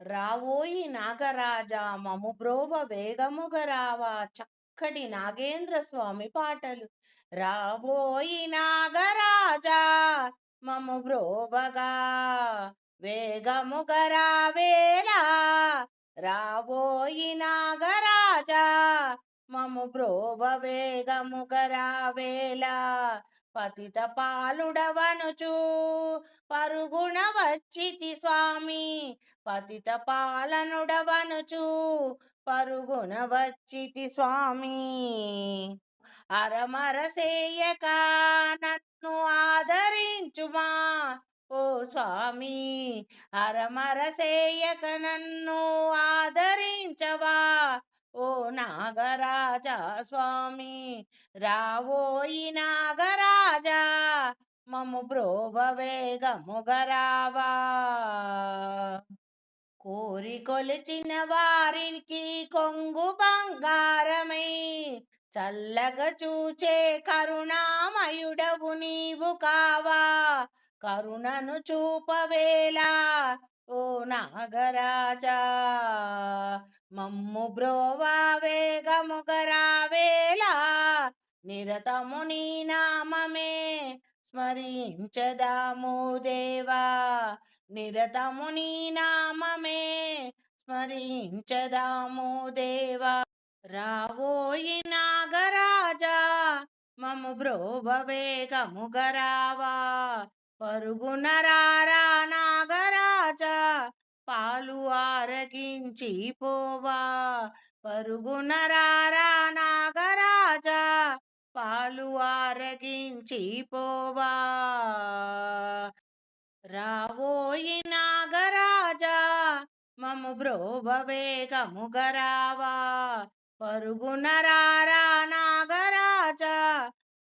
రావోయి నాగరాజా మము బ్రోవ వేగముగ రావా చక్కటి నాగేంద్ర స్వామి పాటలు. రావోయి నాగరాజా మము బ్రోవగా వేగముగ రావేలా రావోయి నాగరాజా మము బ్రోవ వేగముగ రావేలా పతిత పాలుడవనుచు. పరుగుణ వచ్చితి స్వామి పతిత పాలనుడవనుచు. పరుగున వచ్చితి స్వామి అరమరసేయక నన్ను ఆదరించుమా. ఓ స్వామి అరమరసేయక నన్ను ఆదరించవా. ఓ నాగరాజా స్వామి రావోయి నాగరాజా మము బ్రోవ వేగముగరావా కోరి కొలిచిన వారికి కొంగు బంగారమై చల్లగా చూచే కరుణామయుడవు నీవు కావా. కరుణను చూపవేలా ఓ నాగరాజా! మమ్ము బ్రోవా వేగముగరావేలా నిరతము నీ నామమే స్మరించదాము దేవా! నిరతము నీ నామమే స్మరించదాము దేవా! రావోయి నాగరాజా! మము బ్రోవ వేగముగరావా పరుగున రారా నాగరాజా పాలు ఆరగించి పోవా. పరుగున రారా నాగరాజా పాలు ఆరగించి పోవా. రావోయి నాగరాజా మము బ్రోవ వేగముగరావా పరుగున రారా నాగరాజా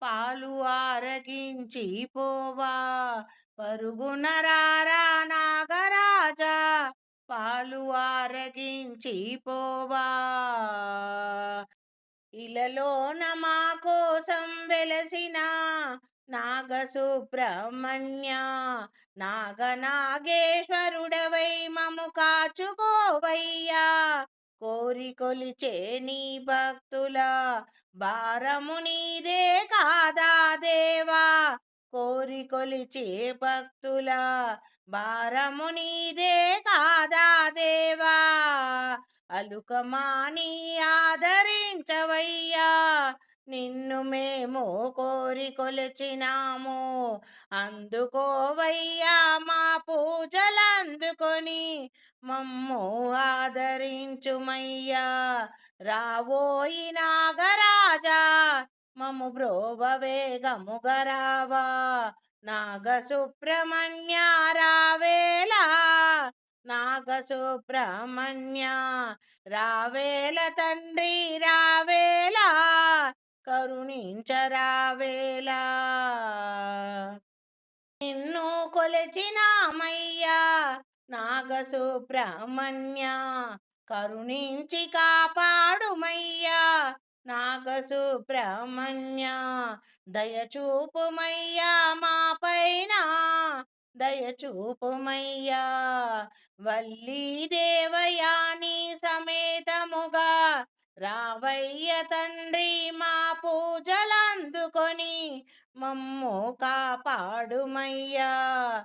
పాలు ఆరగించి పోవా. పరుగున రారా నాగరాజా పాలు ఆరగించి పోవా. ఇలలోన మా కోసం వెలసిన నాగ సుబ్రహ్మణ్య నాగనాగేశ్వరుడవై మము కాచుకోవయ్యా. కోరి కొలిచే నీ భక్తుల భారము నీదే కాదా దేవా? కోరి కొలిచే భక్తుల భారము నీదే కాదా దేవా? అలుకమాని ఆదరించవయ్యా నిన్ను మేము కోరి కొలిచినాము. అందుకోవయ్యా మా పూజలందుకొని మమ్ము ఆదరించుమయ్యా. రావోయి నాగరాజా మము బ్రోవ వేగముగరావా నాగ సుబ్రహ్మణ్య రావేలా నాగ సుబ్రహ్మణ్య రావేల తండ్రి రావేలా కరుణించరావేలా నిన్ను కొలిచినామయ్యా నాగసుబ్రహ్మణ్య కరుణించి కాపాడుమయ్యా. నాగసుబ్రహ్మణ్య దయచూపుమయ్యా మా పైన. దయచూపుమయ్యా వల్లీ దేవయాని సమేతముగా. రావయ్య తండ్రి మా పూజలందుకొని మమ్ము కాపాడుమయ్యా.